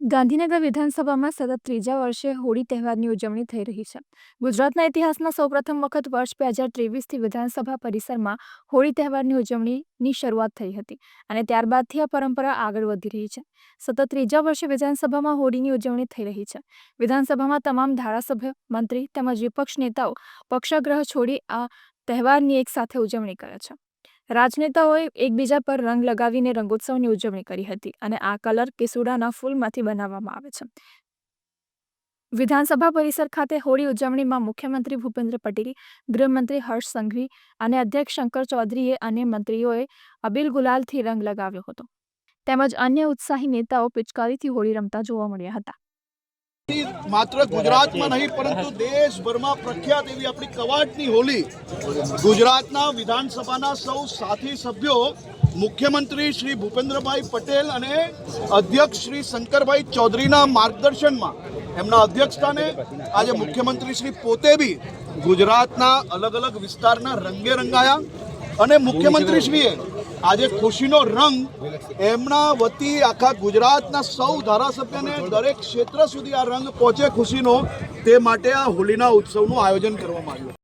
ગાંધીનગર વિધાનસભામાં સતત ત્રીજા વર્ષે હોળી તહેવારની ઉજવણી થઈ રહી છે. ગુજરાતના ઇતિહાસમાં સૌપ્રથમ વખત વર્ષ બે હજાર ત્રેવીસથી વિધાનસભા પરિસરમાં હોળી તહેવારની ઉજવણીની શરૂઆત થઈ હતી અને ત્યારબાદથી આ પરંપરા આગળ વધી રહી છે. સતત ત્રીજા વર્ષે વિધાનસભામાં હોળીની ઉજવણી થઈ રહી છે. વિધાનસભામાં તમામ ધારાસભ્ય, મંત્રી તેમજ વિપક્ષ નેતાઓ પક્ષાગ્રહ છોડી આ તહેવારની એક સાથે ઉજવણી કરે છે. રાજનેતાઓએ એકબીજા પર રંગ લગાવીને રંગોત્સવની ઉજવણી કરી હતી અને આ કલર કેસુડાના ફૂલમાંથી બનાવવામાં આવે છે. વિધાનસભા પરિસર ખાતે હોળી ઉજવણીમાં મુખ્યમંત્રી ભૂપેન્દ્ર પટેલ, ગૃહમંત્રી હર્ષ સંઘવી અને અધ્યક્ષ શંકર ચૌધરીએ અને મંત્રીઓએ અબીલ ગુલાલથી રંગ લગાવ્યો હતો. તેમજ અન્ય ઉત્સાહી નેતાઓ પિચકારીથી હોળી રમતા જોવા મળ્યા હતા. માત્ર ગુજરાતમાં નહીં, પરંતુ દેશભરમાં પ્રખ્યાત એવી આપણી કવાટની હોલી. ગુજરાતના વિધાનસભાના સૌ સાથી સભ્યો, મુખ્યમંત્રી શ્રી ભૂપેન્દ્રભાઈ પટેલ અને અધ્યક્ષ શ્રી શંકરભાઈ ચૌધરીના માર્ગદર્શનમાં. એમના અધ્યક્ષસ્થાને આજે મુખ્યમંત્રી શ્રી પોતે બી ગુજરાતના અલગ અલગ વિસ્તારના રંગે રંગાયા અને મુખ્યમંત્રીશ્રીએ આજે ખુશીનો રંગ એમના વતી આખા ગુજરાતના સૌ ધારાસભ્યને દરેક ક્ષેત્ર સુધી આ રંગ પહોંચે ખુશીનો તે માટે આ હોળીના ઉત્સવનું આયોજન કરવામાં આવ્યું.